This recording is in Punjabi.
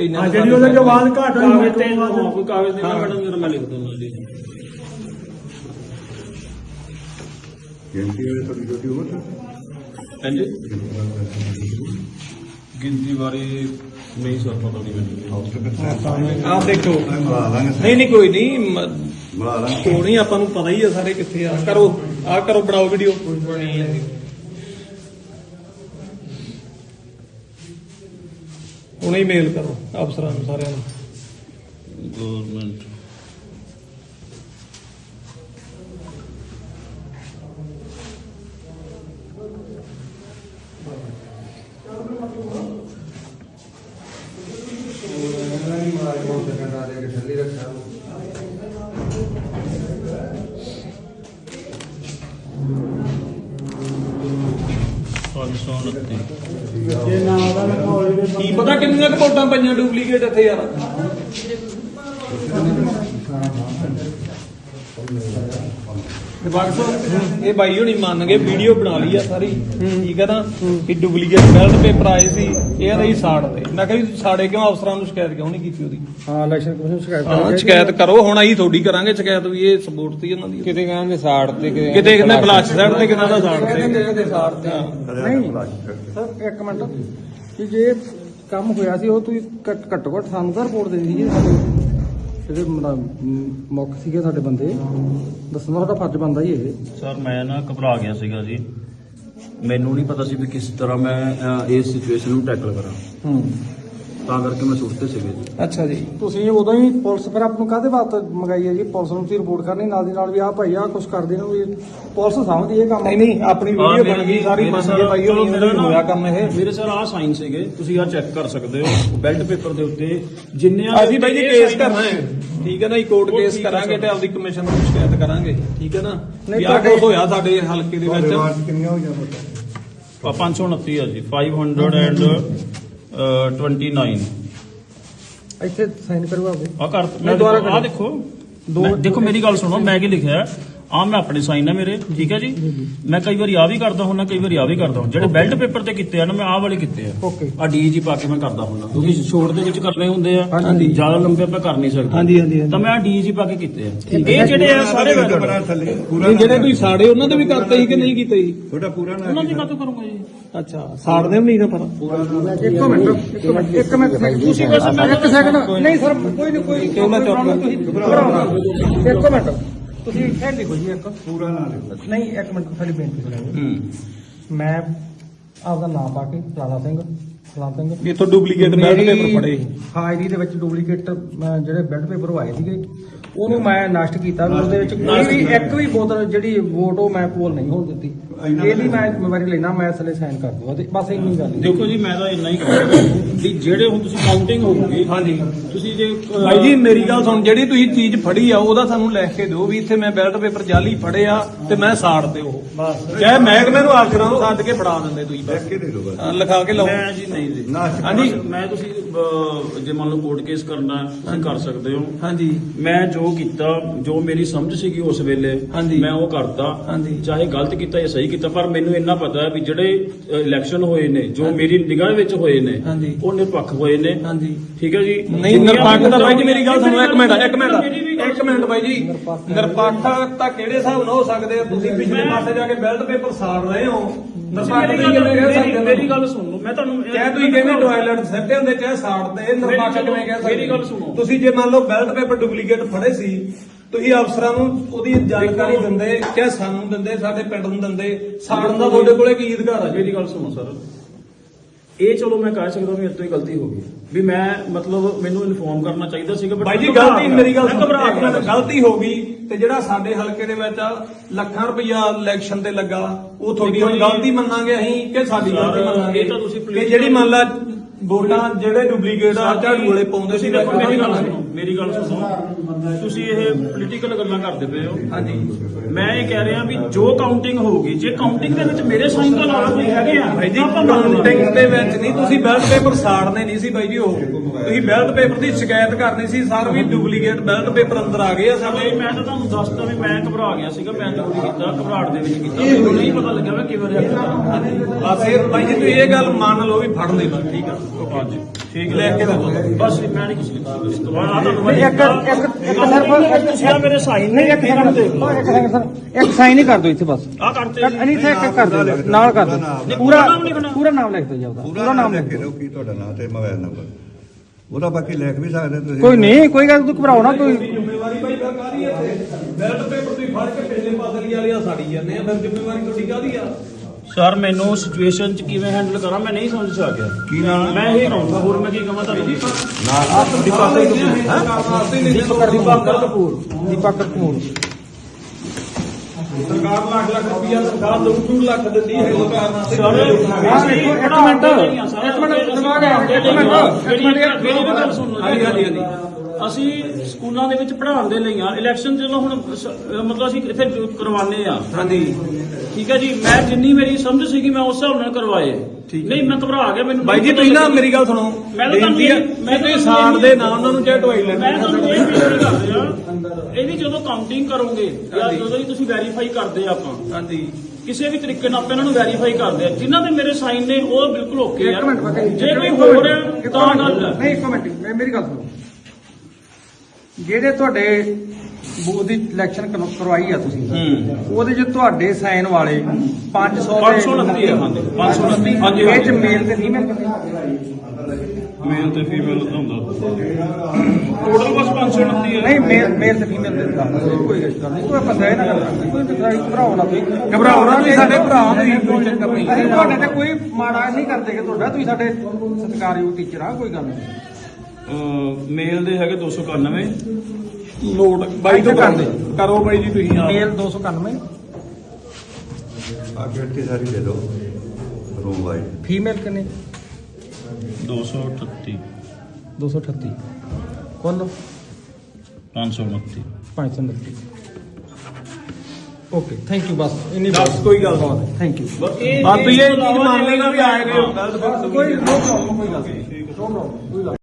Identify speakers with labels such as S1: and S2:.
S1: ਇੰਨਾ
S2: ਹਾਂ
S1: ਤਾਂ
S2: ਜਿਹੜੀ ਉਹਦੇ ਚ ਆਵਾਜ਼ ਘੱਟ ਹੋਈ
S3: ਕਾਗਜ਼ ਤੇ
S2: ਆਵਾਜ਼-
S3: ਹਾਂ, ਕੋਈ ਕਾਗਜ਼ ਦੇ
S1: ਹਾਂ।
S3: ਮੈਡਮ ਜਰਾ ਮੈਂ ਲਿਖ ਦਿੰਦਾ ਜੀ
S4: ਗਿਣਤੀ ਵੇਲੇ ਤੁਹਾਡੀ ਡਿਊਟੀ ਹੋਵੇ
S3: ਹਾਂਜੀ? ਗਿਣਤੀ ਬਾਰੇ ਨਹੀਂ ਸਰ ਪਤਾ ਨਹੀਂ ਮੈਨੂੰ।
S1: ਆਪ ਦੇਖੋ।
S4: ਬਣਾ ਲਾਂਗੇ
S1: ਨਹੀਂ ਨਹੀਂ ਕੋਈ ਨਹੀਂ ਮ-
S4: ਬਣਾ ਲਾਂਗੇ।
S1: ਕੋਣੀ ਆਪਾਂ ਨੂੰ ਪਤਾ ਹੀ ਆ ਸਾਰੇ ਕਿੱਥੇ ਆ। ਕਰੋ ਆ ਕਰੋ ਬਣਾਓ ਵੀਡੀਓ ਹੁਣੇ ਹੀ ਮੇਲ ਕਰੋ ਅਫਸਰਾਂ ਨੂੰ ਸਾਰਿਆਂ ਨੂੰ।
S3: ਗਵਰਨਮੈਂਟ ਪੰਜ ਸੌ ਉਨੱਤੀ
S2: ਜੇ ਨਾ ਉਹਦਾ ਲਿਖਾਓ ਇਹਦੇ
S1: ਕੀ ਪਤਾ ਕਿੰਨੀਆਂ ਕੁ ਵੋਟਾਂ ਪਈਆਂ ਡੁਪਲੀਕੇਟ ਇੱਥੇ ਯਾਰ ਇਹ ਬਾਕਸ ਇਹ ਬਾਈ ਹੋਣੀ ਮੰਨ ਗਏ ਵੀਡੀਓ ਬਣਾ ਲਈ ਆ ਸਾਰੀ। ਠੀਕ ਹੈ ਨਾ? ਕਿ ਡੁਪਲੀਕੇਟ ਬੈਲਟ ਪੇਪਰ ਆਏ ਸੀ ਇਹ ਰਹੀ ਸਾੜ ਤੇ ਮੈਂ ਕਿਹਾ ਵੀ ਤੁਸੀਂ ਸਾੜੇ ਕਿਉਂ? ਅਫਸਰਾਂ ਨੂੰ ਸ਼ਿਕਾਇਤ ਕਿਉਂ ਨਹੀਂ ਕੀਤੀ ਉਹਦੀ?
S5: ਹਾਂ ਇਲੈਕਸ਼ਨ ਕਮਿਸ਼ਨ ਸ਼ਿਕਾਇਤ
S1: ਹਾਂ ਸ਼ਿਕਾਇਤ ਕਰੋ। ਹੁਣ ਅਸੀਂ ਤੁਹਾਡੀ ਕਰਾਂਗੇ ਸ਼ਿਕਾਇਤ ਵੀ ਇਹ ਸਪੋਰਟ ਸੀ ਉਹਨਾਂ ਦੀ।
S5: ਕਿਤੇ ਕਹਿੰਦੇ ਸਾੜ ਤੇ
S1: ਕਿਤੇ ਕਿਤੇ ਫਲਾਸ਼ ਸਾਈਡ ਤੇ ਕਿਤੇ ਦਾ ਸਾੜ ਤੇ।
S5: ਨਹੀਂ ਸਰ ਇੱਕ ਮਿੰਟ। ਕਿ ਜੇ ਕੰਮ ਹੋਇਆ ਸੀ ਉਹ ਤੁਸੀਂ ਘੱਟ- ਘੱਟੋ ਸਾਨੂੰ ਤਾਂ ਰਿਪੋਰਟ ਦੇਣੀ ਸੀ ਸਾਡੇ ਜਿਹੜੇ ਮਤਲਬ, ਮ, ਮੁੱਖ ਸੀਗੇ ਸਾਡੇ ਬੰਦੇ ਦੱਸਣਾ ਸਾਡਾ ਫਰਜ਼ ਬਣਦਾ ਹੀ ਇਹ।
S3: ਸਰ ਮੈਂ ਨਾ ਘਬਰਾ ਗਿਆ ਸੀਗਾ ਜੀ। ਮੈਨੂੰ ਨਹੀਂ ਪਤਾ ਸੀ ਵੀ ਕਿਸ ਤਰ੍ਹਾਂ ਮੈਂ ਅਹ, ਇਸ ਸਿਚੁਏਸ਼ਨ ਨੂੰ ਟੈਕਲ ਕਰਾਂ।
S1: ਹੂੰ।
S3: ਤਾਂ ਕਰਕੇ ਮੈਂ ਸੁੱਤੇ ਸੀਗੇ ਜੀ।
S1: ਅੱਛਾ ਜੀ।
S5: ਤੁਸੀਂ ਉਦੋਂ ਹੀ ਪੁਲਿਸ ਫਿਰ ਆਪ ਨੂੰ ਕਾਹਦੇ ਬਾਤ ਮੰਗਾਈ ਹੈ ਜੀ? ਪੁਲਿਸ ਨੂੰ ਤੁਸੀਂ ਰਿਪੋਰਟ ਕਰਨੀ ਨਾਲ ਦੀ ਨਾਲ ਵੀ ਆਹ ਭਾਈ ਆ ਕੁਝ ਕਰਦੇ ਨੇ ਵੀ ਪੁਲਿਸ ਸਮਝਦੀ ਇਹ ਕੰਮ।
S1: ਨਹੀਂ ਨਹੀਂ ਆਪਣੀ ਵੀਡੀਓ ਬਣ ਗਈ ਸਾਰੀ ਮੰਨ ਕੇ ਭਾਈ ਉਹ ਮੇਰਾ ਹੋਇਆ ਕੰਮ ਇਹ।
S3: ਮੇਰੇ ਸਰ ਆਹ ਸਾਈਨ ਸੀਗੇ ਤੁਸੀਂ ਆਹ ਚੈੱਕ ਕਰ ਸਕਦੇ ਹੋ। ਬੈਲਟ ਪੇਪਰ ਦੇ ਉੱਤੇ ਜਿੰਨੇ
S1: ਅਸੀਂ ਬਾਈ ਜੀ ਕੇਸ ਕਰਨਾ ਹੈ ਠੀਕ ਹੈ ਨਾ ਜੀ ਕੋਰਟ ਕੇਸ ਕਰਾਂਗੇ ਤੇ ਆਪਦੀ ਕਮਿਸ਼ਨ ਨੂੰ ਸ਼ਿਕਾਇਤ ਕਰਾਂਗੇ ਠੀਕ ਹੈ ਨਾ?
S5: ਨਹੀਂ,
S1: ਵੀ ਆਹ ਕੁਛ ਹੋਇਆ ਸਾਡੇ ਹਲਕੇ ਦੇ ਵਿੱਚ?
S4: ਕਿੰਨੀਆਂ ਹੋਈਆਂ ਵੋਟਾਂ
S3: 529 ਆ ਜੀ 529
S5: ਇੱਥੇ ਸਾਈਨ ਕਰਵਾਓ
S3: ਆ ਕਰ
S5: ਨਹੀਂ,
S3: ਮੈਂ
S5: ਦੁਬਾਰਾ
S3: ਆ। ਦੇਖੋ।
S5: ਦੋ-
S3: ਦੇਖੋ ਮੇਰੀ ਗੱਲ ਸੁਣੋ ਮੈਂ ਕੀ ਲਿਖਿਆ? ਆ ਮੈਂ ਆਪਣੇ ਸਾਈਨ ਆ ਮੇਰੇ ਠੀਕ ਹੈ ਜੀ? ਮੈਂ ਕਈ ਵਾਰੀ ਆ ਵੀ ਕਰਦਾ ਹੁੰਦਾ ਕਈ ਵਾਰੀ ਆ ਵੀ ਕਰਦਾ ਹੁੰਦਾ ਜਿਹੜੇ ਬੈਲਟ ਪੇਪਰ ਤੇ ਕੀਤੇ ਆ ਨਾ ਮੈਂ ਆਹ ਵਾਲੇ ਕੀਤੇ ਆ।
S5: ਓਕੇ
S3: ਆ ਡੀ ਪਾ ਕੇ ਮੈਂ ਕਰਦਾ ਹੁੰਦਾ ਕਿਉਂਕਿ ਛੋਟ ਦੇ ਵਿੱਚ ਕਰਨੇ ਹੁੰਦੇ ਆ
S5: ਹਾਂਜੀ।
S3: ਜ਼ਿਆਦਾ ਲੰਬੇ ਆਪਾਂ ਕਰ ਨਹੀਂ ਸਕਦੇ।
S1: ਹਾਂਜੀ ਹਾਂਜੀ
S3: ਤਾਂ ਮੈਂ ਡੀ ਪਾ ਕੇ ਕੀਤੇ ਆ। ਇਹ ਜਿਹੜੇ ਆ ਸਾਰੇ
S4: ਬਣਾ
S3: valid ਆ।
S4: ਥੱਲੇ ਪੂਰਾ
S1: ਨਹੀਂ ਜਿਹੜੇ ਤੁਸੀਂ ਸਾੜੇ ਉਹਨਾਂ ਦੇ ਵੀ ਕਰਤੇ ਸੀ ਕਿ ਨਹੀਂ ਕੀਤੇ ਸੀ
S4: ਤੁਹਾਡਾ ਪੂਰਾ ਨਾ
S3: ਉਹਨਾਂ ਦੀ ਕਾਤੋਂ। ਕਰੂੰਗਾ ਜੀ?
S1: ਅੱਛਾ ਸਾੜਦੇ ਵੀ ਨਹੀਂ ਨਾ ਪਰ।
S5: ਇੱਕ ਮਿੰਟ ਇੱਕ ਮਿੰਟ ਇੱਕ ਮਿੰਟ ਤੁਸੀਂ ਬਸ ਇੱਕ ਸੈਕਿੰਡ ਨਹੀਂ ਸਰ ਕੋਈ ਨਹੀਂ ਕੋਈ
S1: ਕਿਉਂ ਨਾ ਚੁੱਪ
S5: ਤੁਸੀਂ ਘਬਰਾਓ। ਇੱਕ ਮਿੰਟ। ਤੁਸੀਂ ਇਹ ਲਿਖੋ ਜੀ ਇੱਕ
S4: ਪੂਰਾ ਨਾ ਲਿਖੋ
S5: ਨਹੀਂ ਇੱਕ ਮਿੰਟ ਸਾਡੀ ਬੇਨਤੀ ਸੁਣੋ
S3: ਹੂੰ।
S5: ਮੈਂ ਆਪਦਾ ਨਾਮ ਪਾ ਕੇ ਫਲਾਣਾ ਸਿੰਘ ਫਲਾਣਾ ਸਿੰਘ।
S1: ਵੀ ਇੱਥੋਂ ਡੁਪਲੀਕੇਟ ਬੈਲਟ
S5: ਮੇਰੀ
S1: ਪੇਪਰ ਫੜੇ।
S5: ਹਾਜ਼ਰੀ ਦੇ ਵਿੱਚ ਡੁਪਲੀਕੇਟ ਜਿਹੜੇ ਬੈਲਟ ਪੇਪਰ ਆਏ ਸੀਗੇ। ਉਹਨੂੰ ਮੈਂ ਨਸ਼ਟ ਕੀਤਾ ਵੀ ਉਹਦੇ ਵਿੱਚ ਕੋਈ ਵੀ ਇੱਕ ਵੀ ਬੋਤਲ ਜਿਹੜੀ ਵੋਟ ਉਹ ਮੈਂ ਪੋਲ ਨਹੀਂ ਹੋਣ ਦਿੱਤੀ। ਇਹਦੀ ਮੈਂ ਜ਼ਿੰਮੇਵਾਰੀ ਲੈਣਾ ਮੈਂ ਥੱਲੇ ਸਾਈਨ ਕਰ ਦੂੰਗਾ। ਤੇ ਬਸ ਇੰਨੀ ਗੱਲ
S3: ਦੇਖੋ ਜੀ ਮੈਂ ਤਾਂ ਇੰਨਾ ਹੀ ਕਹਾਂਗਾ ਵੀ ਜਿਹੜੇ ਹੁਣ ਤੁਸੀਂ ਕਾਊਂਟਿੰਗ ਹੋਊਗੀ
S1: ਹਾਂਜੀ।
S3: ਤੁਸੀਂ ਜੇ
S1: ਭਾਈ ਜੀ ਮੇਰੀ ਗੱਲ ਸੁਣ ਜਿਹੜੀ ਤੁਸੀਂ ਚੀਜ਼ ਫੜੀ ਆ ਉਹਦਾ ਸਾਨੂੰ ਲਿਖ ਕੇ ਦਿਓ ਵੀ ਇੱਥੇ ਮੈਂ ਬੈਲਟ ਪੇਪਰ ਜਾਲੀ ਫੜਿਆ ਤੇ ਮੈਂ ਸਾੜ ਤੇ ਉਹ। ਚਾਹੇ ਮਹਿਕਮੇ ਨੂੰ ਆਖਰਾਂ ਨੂੰ ਸੱਦ ਕੇ ਫੜਾ ਦਿੰਦੇ ਤੁਸੀਂ
S4: ਲਿਖ ਕੇ ਦੇ ਦਿਓ ਬਸ।
S1: ਲਿਖਾ ਕੇ ਲਓ।
S3: ਮੈਂ ਜੀ ਨਹੀਂ ਜੀ
S1: ਹਾਂਜੀ।
S3: ਮੈਂ ਤੁਸੀਂ ਜੇ ਮੰਨ ਲਓ ਕੋਰਟ ਕੇਸ ਕਰਨਾ ਤੁਸੀਂ ਕਰ ਸਕਦੇ ਹੋ।
S1: ਹਾਂਜੀ।
S3: ਮੈਂ ਜੋ ਕੀਤਾ ਜੋ ਮੇਰੀ ਸਮਝ ਸੀਗੀ ਉਸ ਵੇਲੇ
S1: ਹਾਂਜੀ।
S3: ਮੈਂ ਉਹ ਕਰਤਾ
S1: ਹਾਂਜੀ।
S3: ਚਾਹੇ ਗਲਤ ਕੀਤਾ ਜਾਂ ਸਹੀ ਕੀਤਾ ਪਰ ਮੈਨੂੰ ਇੰਨਾ ਪਤਾ ਹੈ ਵੀ ਜਿਹੜੇ ਇਲੈਕਸ਼ਨ ਹੋਏ ਨੇ ਜੋ ਮੇਰੀ ਨਿਗਾਹ ਵਿੱਚ ਹੋਏ ਨੇ
S1: ਹਾਂਜੀ।
S3: ਉਹ ਨਿਰਪੱਖ ਹੋਏ ਨੇ
S1: ਹਾਂਜੀ
S3: ਠੀਕ ਹੈ ਜੀ
S1: ਨਹੀਂ ਨਿਰਪੱਖ
S3: ਵੀ
S1: ਬਾਈ ਜੀ ਮੇਰੀ ਗੱਲ ਸੁਣੋ ਇੱਕ ਮਿੰਟ ਇੱਕ ਮਿੰਟ ਇੱਕ ਮਿੰਟ ਬਾਈ ਜੀ। ਨਿਰਪੱਖ ਤਾਂ ਕਿਹੜੇ ਹਿਸਾਬ ਨਾਲ ਹੋ ਸਕਦੇ ਆ? ਤੁਸੀਂ ਪਿਛਲੇ ਪਾਸੇ ਜਾ ਕੇ ਬੈਲਟ ਪੇਪਰ ਸਾੜ ਰਹੇ ਹੋ। ਨਿਰਪੱਖ ਤੁਸੀਂ ਕਿਵੇਂ ਕਹਿ ਸਕਦੇ ਹੋ?
S3: ਮੇਰੀ ਗੱਲ ਸੁਣ ਲਓ। ਮੈਂ ਤੁਹਾਨੂੰ
S1: ਚਾਹੇ ਤੁਸੀਂ ਕਹਿੰਦੇ ਟਾਇਲਟ ਸੱਟੇ ਹੁੰਦੇ ਚਾਹੇ ਸਾੜਦੇ ਨਿਰਪੱਖ ਕਿਵੇਂ ਕਹਿ ਸਕਦੇ
S3: ਮੇਰੀ ਗੱਲ ਸੁਣੋ।
S1: ਤੁਸੀਂ ਜੇ ਮੰਨ ਲਓ ਬੈਲਟ ਪੇਪਰ ਡੁਪਲੀਕੇਟ ਫੜੇ ਸੀ ਤੁਸੀਂ ਅਫਸਰਾਂ ਨੂੰ ਉਹਦੀ ਜਾਣਕਾਰੀ ਦਿੰਦੇ ਚਾਹੇ ਸਾਨੂੰ ਦਿੰਦੇ ਸਾਡੇ ਪਿੰਡ ਨੂੰ ਦਿੰਦੇ ਸਾੜਨ ਦਾ ਤੁਹਾਡੇ ਕੋਲੇ ਕੀ ਅਧਿਕਾਰ ਆ ਜੀ?
S3: ਮੇਰੀ ਗੱਲ ਸੁਣੋ ਸਰ ਇਹ ਚਲੋ ਮੈਂ ਕਹਿ ਸਕਦਾ ਵੀ ਮੇਰੇ ਤੋਂ ਹੀ ਗਲਤੀ ਹੋ ਗਈ। ਵੀ ਮੈਂ ਮਤਲਬ ਮੈਨੂੰ ਇਨਫੋਰਮ ਕਰਨਾ ਚਾਹੀਦਾ ਸੀਗਾ but
S1: ਬਾਈ ਜੀ ਗਲਤੀ। ਮੇਰੀ ਗੱਲ ਸੁਣੋ।
S3: ਘਬਰਾ
S1: ਮਿੰਟ ਗਲਤੀ ਹੋ ਗਈ ਤੇ ਜਿਹੜਾ ਸਾਡੇ ਹਲਕੇ ਦੇ ਵਿੱਚ ਲੱਖਾਂ ਰੁਪਈਆ ਇਲੈਕਸ਼ਨ ਤੇ ਲੱਗਾ ਉਹ ਤੁਹਾਡੀ ਗਲਤੀ ਮੰਨਾਂਗੇ ਅਸੀਂ ਕਿ ਸਾਡੀ ਗਲਤੀ ਮੰਨਾਂਗੇ?
S3: ਇਹ ਤਾਂ ਤੁਸੀਂ
S1: ਕਿ ਜਿਹੜੀ ਮੰਨ ਲਾ ਵੋਟਾਂ ਜਿਹੜੇ ਡੁਪਲੀਕੇਟ ਆ ਝਾੜੂ ਵਾਲੇ ਪਾਉਂਦੇ ਸੀ
S3: ਦੇਖੋ ਮੇਰੀ ਗੱਲ ਸੁਣੋ। ਮੇਰੀ ਗੱਲ ਸੁਣੋ। ਤੁਸੀਂ ਇਹ ਪੋਲੀਟੀਕਲ ਗੱਲਾਂ ਕਰਦੇ ਪਏ ਹੋ।
S1: ਹਾਂਜੀ।
S3: ਮੈਂ ਇਹ ਕਹਿ ਰਿਹਾ ਵੀ ਜੋ ਕਾਊਂਟਿੰਗ ਹੋਊਗੀ ਜੇ ਕਾਊਂਟਿੰਗ ਦੇ ਵਿੱਚ ਮੇਰੇ ਸਾਈਨ ਤੋਂ ਇਲਾਵਾ ਕੋਈ ਹੈਗੇ ਆ
S1: ਭਾਈ ਜੀ
S3: ਤਾਂ।
S1: ਕਾਊਂਟਿੰਗ ਦੇ ਵਿੱਚ ਨਹੀਂ ਤੁਸੀਂ ਬੈਲਟ ਪੇਪਰ ਸਾੜਨੇ ਨਹੀਂ ਸੀ ਬਾਈ ਜੀ ਉਹ। ਤੁਸੀਂ ਬੈਲਟ ਪੇਪਰ ਦੀ ਸ਼ਿਕਾਇਤ ਕਰਨੀ ਸੀ ਸਰ ਵੀ ਡੁਪਲੀਕੇਟ ਬੈਲਟ ਪੇਪਰ ਅੰਦਰ ਆ ਗਏ ਆ ਸਾਡੇ।
S3: ਮੈਂ ਤਾਂ ਤੁਹਾਨੂੰ ਦੱਸਦਾ ਵੀ ਮੈਂ ਘਬਰਾ ਗਿਆ ਸੀਗਾ ਮੈਂ ਵੀ ਕੀਤਾ ਘਬਰਾਹਟ ਦੇ ਵਿੱਚ ਕੀਤਾ। ਮੈਨੂੰ ਨਹੀਂ ਪਤਾ ਲੱਗਿਆ ਮੈਂ ਕਿਵੇਂ ਰਿਐਕਟ ਕਰਾਂ
S1: ਬਸ ਇਹ ਬਾਈ ਜੀ ਤੁਸੀਂ ਇਹ ਗੱਲ ਮੰਨ ਲਓ ਵੀ ਫੜ ਬਸ ਠੀਕ ਆ।
S3: ਹਾਂਜੀ ਠੀਕ
S1: ਲੈ ਕੇ।
S3: ਬਸ ਮੈਂ ਨਹੀਂ ਕੁਝ ਲਿਖਦਾ ਇਸ ਤੋਂ ਬਾਅਦ ਆ ਤੁਹਾਨੂੰ ਮੈਂ
S5: ਇੱਕ ਇੱਕ ਇੱਕ ਸਿਰਫ
S3: ਤੁਸੀਂ ਆ ਮੇਰੇ ਸਾਈਨ
S5: ਨਹੀਂ ਇੱਕ ਸੈਕਿੰਡ ਇੱਕ ਸੈਕਿੰਡ ਸਰ ਇੱਕ ਸਾਈਨ ਹੀ ਕਰ ਦਿਓ ਇੱਥੇ ਬਸ।
S3: ਆ ਕਰਤੇ।
S5: ਨਹੀਂ ਇੱਥੇ ਇੱਕ ਕਰ ਦਿਓ ਨਾਲ ਕਰ ਦਿਓ। ਪੂਰਾ ਪੂਰਾ ਨਾਮ ਲਿਖ ਦਿਓ ਜੀ ਆਪਦਾ। ਪੂਰਾ ਨਾਮ ਲਿਖ ਦਿਓ।
S4: ਕੀ ਤੁਹਾਡਾ ਨਾਮ ਤੇ ਮੋਬਾਈਲ ਨੰਬਰ। ਉਹਦਾ ਬਾਕੀ ਲਿਖ ਵੀ ਸਕਦੇ ਤੁਸੀਂ।
S5: ਕੋਈ ਨਹੀਂ ਕੋਈ ਗੱਲ ਤੂੰ ਘਬਰਾਓ ਨਾ ਕੋਈ
S1: ਜ਼ਿੰਮੇਵਾਰੀ ਭਾਈ ਫਿਰ ਕਾਹਦੀ ਹੈ ਇੱਥੇ? ਬੈਲਟ ਪੇਪਰ ਤੁਸੀਂ ਫੜ ਕੇ ਪਿਛਲੇ ਪਾਸੇ ਵਾਲੀਆਂ ਸਾੜੀ ਜਾਂਦੇ ਆ ਫਿਰ ਜ਼ਿੰਮੇਵਾਰੀ ਤੁਹਾਡੀ ਕਾਹਦੀ ਆ?
S3: ਸਰ ਮੈਨੂੰ ਸਿਚੁਏਸ਼ਨ ਚ ਕਿਵੇਂ ਹੈਂਡਲ ਕਰਾਂ ਮੈਂ ਨਹੀਂ ਸਮਝ ਸਕਿਆ।
S4: ਕੀ ਹੈ?
S3: ਮੈਂ ਇਹ ਕਹੂੰਗਾ ਹੋਰ ਮੈਂ ਕੀ ਕਹਾਂ ਤੁਹਾਨੂੰ?
S5: ਦੀਪਾਕਰ ਕਪੂਰ। ਦੀਪਾਕਰ ਕਪੂਰ।
S1: ਸਰਕਾਰ ਲੱਖ ਲੱਖ ਰੁਪਈਆ ਸਰਕਾਰ ਦੋ ਦੋ ਲੱਖ ਦਿੰਦੀ ਹੈ। ਸਰਕਾਰ ਨਾਲ
S3: ਸਰ
S5: ਇੱਕ ਮਿੰਟ, ਇੱਕ ਮਿੰਟ, ਦਿਮਾਗ ਹੈ, ਇੱਕ ਮਿੰਟ,
S3: ਮੇਰੀ ਗੱਲ ਸੁਣੋ
S1: ਹਾਂਜੀ, ਹਾਂਜੀ, ਹਾਂਜੀ।
S3: ਅਸੀਂ ਸਕੂਲਾਂ ਦੇ ਵਿੱਚ ਪੜ੍ਹਾਉਣ ਦੇ ਲਈ ਆ। ਇਲੈਕਸ਼ਨ ਜਦੋਂ ਹੁਣ ਸ- ਅਹ ਮਤਲਬ ਅਸੀਂ ਇੱਥੇ ਜੋ ਕਰਵਾਉਂਦੇ ਆ।
S1: ਹਾਂਜੀ।
S3: ਠੀਕ ਹੈ ਜੀ? ਮੈਂ ਜਿੰਨੀ ਮੇਰੀ ਸਮਝ ਸੀਗੀ ਮੈਂ ਉਸ ਹਿਸਾਬ ਨਾਲ ਕਰਵਾਏ।
S1: ਠੀਕ ਹੈ।
S3: ਨਹੀਂ ਮੈਂ ਘਬਰਾ ਗਿਆ ਮੈਨੂੰ।
S1: ਬਾਈ ਜੀ ਤੁਸੀਂ ਨਾ ਮੇਰੀ ਗੱਲ ਸੁਣੋ।
S3: ਮੈਂ ਤਾਂ ਤੁਹਾਨੂੰ
S1: ਬੇਨਤੀ
S3: ਇਹ-
S1: ਮੈਂ ਤੁਸੀਂ ਸਾੜ ਦੇ ਨਾ ਉਹਨਾਂ ਨੂੰ ਚਾਹੇ ਢਵਾਈ
S3: ਮੈਂ
S1: ਲੈਣੀ
S3: ਤੁਹਾਨੂੰ ਇਹ ਬੇਨਤੀ ਕਰਦੇ ਆ ਇਹਦੀ ਜਦੋਂ ਕਾਊਂਟਿੰਗ ਕਰੋਗੇ ਜਾਂ
S1: ਹਾਂਜੀ।
S3: ਜਦੋਂ ਹੀ ਤੁਸੀਂ ਵੈਰੀਫਾਈ ਕਰਦੇ ਆ ਆਪਾਂ
S1: ਹਾਂਜੀ।
S3: ਕਿਸੇ ਵੀ ਤਰੀਕੇ ਨਾਲ ਆਪਾਂ ਇਹਨਾਂ ਨੂੰ ਵੈਰੀਫਾਈ ਕਰਦੇ ਆ। ਜਿਨ੍ਹਾਂ ਦੇ ਮੇਰੇ ਸਾਈਨ ਨੇ ਉਹ ਬਿਲਕੁਲ ਓਕੇ ਆ।
S5: ਇੱਕ ਮਿੰਟ ਮੈਂ ਕਹੀ
S3: ਜੇ ਕੋਈ ਹੋਰ ਹੈ ਤਾਂ ਗੱਲ ਹੈ।
S5: ਨਹੀਂ ਇੱਕ ਮਿੰਟ ਮੈਂ ਮੇਰੀ ਗੱਲ ਸੁਣੋ। ਜਿਹੜੇ ਤੁਹਾਡੇ ਬੂਥ ਦੀ ਇਲੈਕਸ਼ਨ ਕਰਵਾਈ ਆ ਤੁਸੀਂ ਉਹਦੇ ਚ ਤੁਹਾਡੇ ਸਾਈਨ ਵਾਲੇ 500 ਦੇ
S3: 529 ਹੈ ਹਾਂਜੀ। 529 ਹਾਂਜੀ
S5: ਇਹ ਚ ਮੇਲ ਤੇ ਫੀਮੇਲ
S3: ਮੇਲ ਤੇ ਫੀਮੇਲ ਹੁੰਦਾ। ਟੋਟਲ ਬਸ 529 ਹੈ
S5: ਨਹੀਂ ਮੇਲ ਮੇਲ ਤੇ ਫੀਮੇਲ ਦੇ ਕੋਈ ਗੱਲ ਨਹੀਂ ਕੋਈ ਇਹ ਨਾ ਕਰਦਾ ਕੋਈ ਘਬਰਾਓ ਨਾ ਤੁਸੀਂ
S1: ਘਬਰਾਓ ਨਾ ਤੁਸੀਂ ਸਾਡੇ ਭਰਾ ਤੁਸੀਂ ਕੋਈ ਚੱਕਰ ਨਹੀਂ।
S5: ਤੁਹਾਡੇ ਤੇ ਕੋਈ ਮਾੜਾ ਨਹੀਂ ਕਰਦੇ ਕਿ ਤੁਹਾਡਾ ਤੁਸੀਂ ਸਾਡੇ ਸਤਿਕਾਰਯੋਗ ਟੀਚਰ ਆ ਕੋਈ ਗੱਲ ਨਹੀਂ।
S3: ਮੇਲ ਦੇ ਹੈਗੇ 291
S1: ਨੋਟ ਬਾਈ ਤੋਂ
S5: ਇੱਥੇ ਕਰ। ਦੇ।
S1: ਕਰੋ ਬਾਈ ਜੀ ਤੁਸੀਂ ਆ
S5: ਮੇਲ 291
S4: ਆ ਗਿਣਤੀ ਸਾਰੀ ਦੇ ਦਿਓ। Room wise.
S5: ਫੀਮੇਲ ਕਿੰਨੇ?
S3: 238
S5: 238 ਕੁੱਲ
S3: 529
S5: 529 ਓਕੇ ਥੈਂਕ ਯੂ ਬਸ। ਇੰਨੀ
S1: ਬਸ ਕੋਈ ਗੱਲ ਨਹੀਂ।
S5: ਥੈਂਕ ਯੂ
S3: ਬਾਕੀ
S1: ਇਹ ਚੀਜ਼ ਮੰਨ ਲੈਣਾ ਵੀ ਆਏਗੇ
S5: ਕੋਈ ਨੋ ਪ੍ਰੋਬਲਮ ਕੋਈ ਗੱਲ ਨਹੀਂ।